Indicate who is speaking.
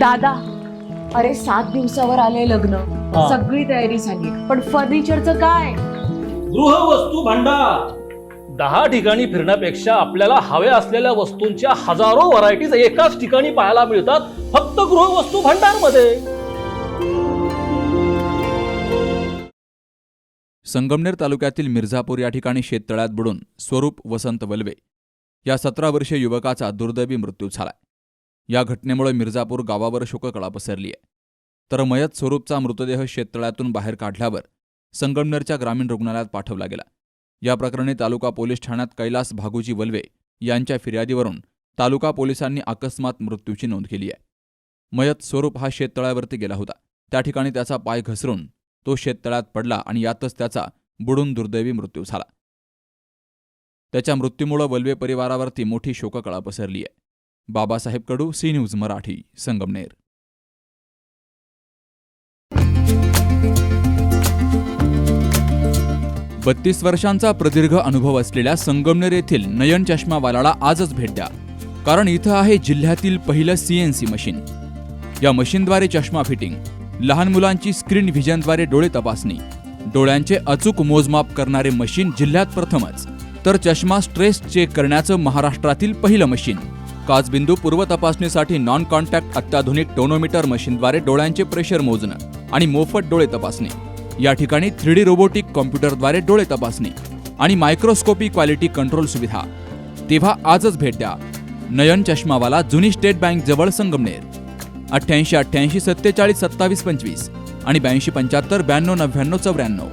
Speaker 1: दादा अरे सात दिवसावर आले लग्न.
Speaker 2: हा.
Speaker 1: सगळी तयारी झाली. पण फर्निचरचं काय?
Speaker 2: गृहवस्तू भांडार. दहा ठिकाणी फिरण्यापेक्षा आपल्याला हव्या असलेल्या वस्तूंच्या हजारो व्हरायटीज एकाच ठिकाणी पाहायला मिळतात फक्त गृहवस्तू भांडारमध्ये
Speaker 3: संगमनेर तालुक्यातील मिर्झापूर या ठिकाणी शेततळ्यात बुडून स्वरूप वसंत वल्वे या सतरा वर्षीय युवकाचा दुर्दैवी मृत्यू झालाय. या घटनेमुळे मिर्झापूर गावावर शोककळा पसरली आहे तर मयत स्वरूपचा मृतदेह शेततळ्यातून बाहेर काढल्यावर संगमनेरच्या ग्रामीण रुग्णालयात पाठवला गेला. या प्रकरणी तालुका पोलीस ठाण्यात कैलास भागुजी वल्वे यांच्या फिर्यादीवरून तालुका पोलिसांनी अकस्मात मृत्यूची नोंद केली आहे. मयत स्वरूप हा शेततळ्यावरती गेला होता. त्या ठिकाणी त्याचा पाय घसरून तो शेततळ्यात पडला आणि यातच त्याचा बुडून दुर्दैवी मृत्यू झाला. त्याच्या मृत्यूमुळे वल्वे परिवारावरती मोठी शोककळा पसरली आहे बाबासाहेब कडू सी न्यूज मराठी संगमनेर. बत्तीस वर्षांचा प्रदीर्घ अनुभव असलेल्या संगमनेर येथील नयन चष्मावालाला आजच भेट द्या. कारण इथं आहे जिल्ह्यातील पहिलं सीएनसी मशीन. या मशीनद्वारे चष्मा फिटिंग लहान मुलांची स्क्रीन व्हिजनद्वारे डोळे तपासणी डोळ्यांचे अचूक मोजमाप करणारे मशीन जिल्ह्यात प्रथमच. तर चष्मा स्ट्रेस चेक करण्याचं महाराष्ट्रातील पहिलं मशीन. काचबिंदू पूर्व तपासणीसाठी नॉन कॉन्टॅक्ट अत्याधुनिक टोनोमीटर मशीनद्वारे डोळ्यांचे प्रेशर मोजणं आणि मोफत डोळे तपासणी. या ठिकाणी थ्री डी रोबोटिक कॉम्प्युटरद्वारे डोळे तपासणी आणि मायक्रोस्कोपी क्वालिटी कंट्रोल सुविधा. तेव्हा आजच भेट द्या. नयन चष्मावाला जुनी स्टेट बँक जवळ संगमनेर. अठ्ठ्याऐंशी अठ्ठ्याऐंशी सत्तेचाळीस सत्तावीस पंचवीस आणि ब्याऐंशी पंच्याहत्तर ब्याण्णव नव्याण्णव चौऱ्याण्णव.